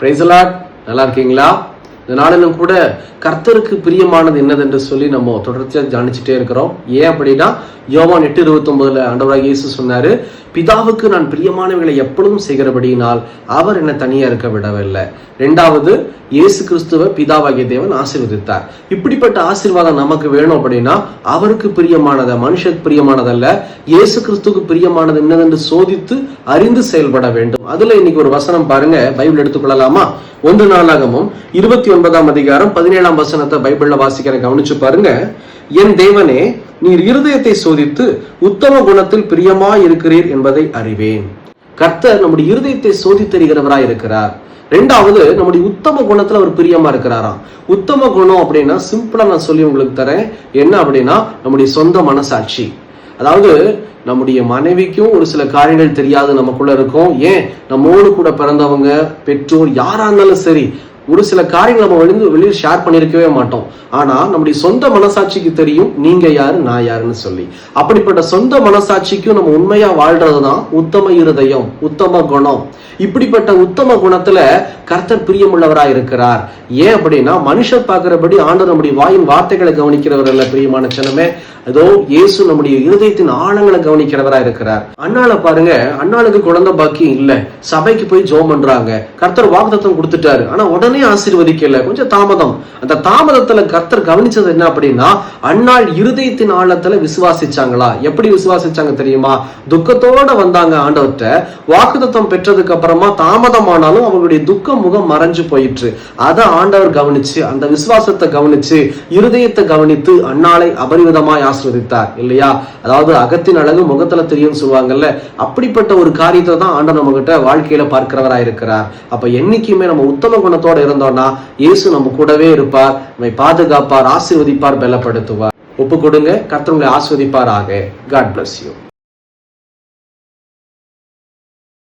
பிரைசலாட் நல்லா இருக்கீங்களா இந்த நாளிலும் கூட கர்த்தருக்கு பிரியமானது என்னதென்று சொல்லி நம்ம தொடர்ச்சியாக தியானிச்சுட்டே இருக்கிறோம். ஏன் அப்படின்னா யோவான் எட்டு இருபத்தொன்பதுல ஆண்டவராக இயேசு சொன்னாரு பிதாவுக்கு நான் பிரியமானவர்களை எப்பொழுதும் செய்கிறபடியினால் அவர் என்னை தனியா இருக்க விடவில்லை. ரெண்டாவது இயேசு கிறிஸ்துவ பிதாவாகிய தேவன் ஆசீர்வதித்தார். இப்படிப்பட்ட ஆசீர்வாதம் நமக்கு வேணும் அப்படின்னா அவருக்கு பிரியமானத மனுஷருக்கு பிரியமானதல்ல இயேசு கிறிஸ்துவுக்கு பிரியமானது என்னதென்று சோதித்து அறிந்து செயல்பட வேண்டும். அதுல இன்னைக்கு ஒரு வசனம் பாருங்க பைபிள் எடுத்துக்கொள்ளலாமா? ஒன்று நாளாகமும் இருபத்தி ஒன்பதாம் அதிகாரம் பதினேழாம் வசனத்தை பைபிள்ல வாசிக்கிற கவனிச்சு பாருங்க. என் தேவனே நீர் இருதயத்தை சோதித்து உத்தம குணத்தில் பிரியமாய் இருக்கிறீர் என்பதை அறிவேன். கர்த்தர் நம்முடைய இருதயத்தை சோதித்தறிகிறவராய் இருக்கிறார். ரெண்டாவது நம்முடைய உத்தம குணத்துல அவர் பிரியமா இருக்கிறாராம். உத்தம குணம் அப்படின்னா சிம்பிளா நான் சொல்லி உங்களுக்கு தரேன். என்ன அப்படின்னா நம்முடைய சொந்த மனசாட்சி. அதாவது நம்முடைய மனைவிக்கும் ஒரு சில காரியங்கள் தெரியாது நமக்குள்ள இருக்கும். ஏன்? நம்மோடு கூட பிறந்தவங்க பெற்றோர் யாரா இருந்தாலும் சரி ஒரு சில காரியங்கள் நம்ம வெளிந்து வெளியில் ஷேர் பண்ணியிருக்கவே மாட்டோம். ஆனால் நம்முடைய சொந்த மனசாட்சிக்கு தெரியும் நீங்க யாரு நான் யாருன்னு சொல்லி. அப்படிப்பட்ட சொந்த மனசாட்சிக்கும் நம்ம உண்மையா வாழ்றதுதான் உத்தம இருதயம் உத்தம குணம். இப்படிப்பட்ட உத்தம குணத்துல கர்த்தர் பிரியமுள்ளவராக இருக்கிறார். ஏன் அப்படின்னா மனுஷர் பார்க்கிறபடி ஆண்டவர் நம்முடைய வாயின் வார்த்தைகளை கவனிக்கிறவர் அல்ல பிரியமான சனமே அதோ இயேசு நம்முடைய இருதயத்தின் ஆழங்களை கவனிக்கிறவரா இருக்கிறார். அண்ணால பாருங்க அண்ணாளுக்கு குழந்தை பாக்கியம் இல்ல. சபைக்கு போய் ஜோம் பண்றாங்க. கர்த்தர் வாக்குத்தத்தம் கொடுத்துட்டாரு. ஆனா உடனே ஆசீர்வதிக்கல. கொஞ்சம் தாமதம். அந்த தாமதத்துல கர்த்தர் கவனிச்சது என்ன அப்படின்னா அன்னாள் இருதயத்தின் ஆழத்துல விசுவாசிச்சாங்களா? எப்படி விசுவாசிச்சாங்க தெரியுமா? துக்கத்தோட வந்தாங்க ஆண்டவர்கிட்ட. வாக்குத்தத்தம் பெற்றதுக்கு அப்புறமா தாமதமானாலும் அவங்களுடைய துக்க முகம் மறைஞ்சு போயிற்று. அதை ஆண்டவர் கவனிச்சு அந்த விசுவாசத்தை கவனிச்சு இருதயத்தை கவனித்து அன்னாளை அபரிவிதமாய் ஆசிர்வதித்தார். இல்லையா? அதாவது அகத்தின் அழகு முகத்துல தெரியும் சொல்லுவாங்கல்ல அப்படிப்பட்ட ஒரு காரியத்தை தான் ஆண்டவர் நம்ம கிட்ட வாழ்க்கையில பார்க்கிறவராயிருக்கிறார். அப்ப என்னைக்குமே நம்ம உத்தம குணத்தோட இருந்தோம்னா இயேசு நம்ம கூடவே இருப்பார் நம்மை பாதுகாப்பார் ஆசீர்வதிப்பார் பலப்படுத்துவார். ஒப்பு கொடுங்க கர்த்தர் உங்களை ஆஸ்வதிப்பாராக காட் பிளஸ் யூ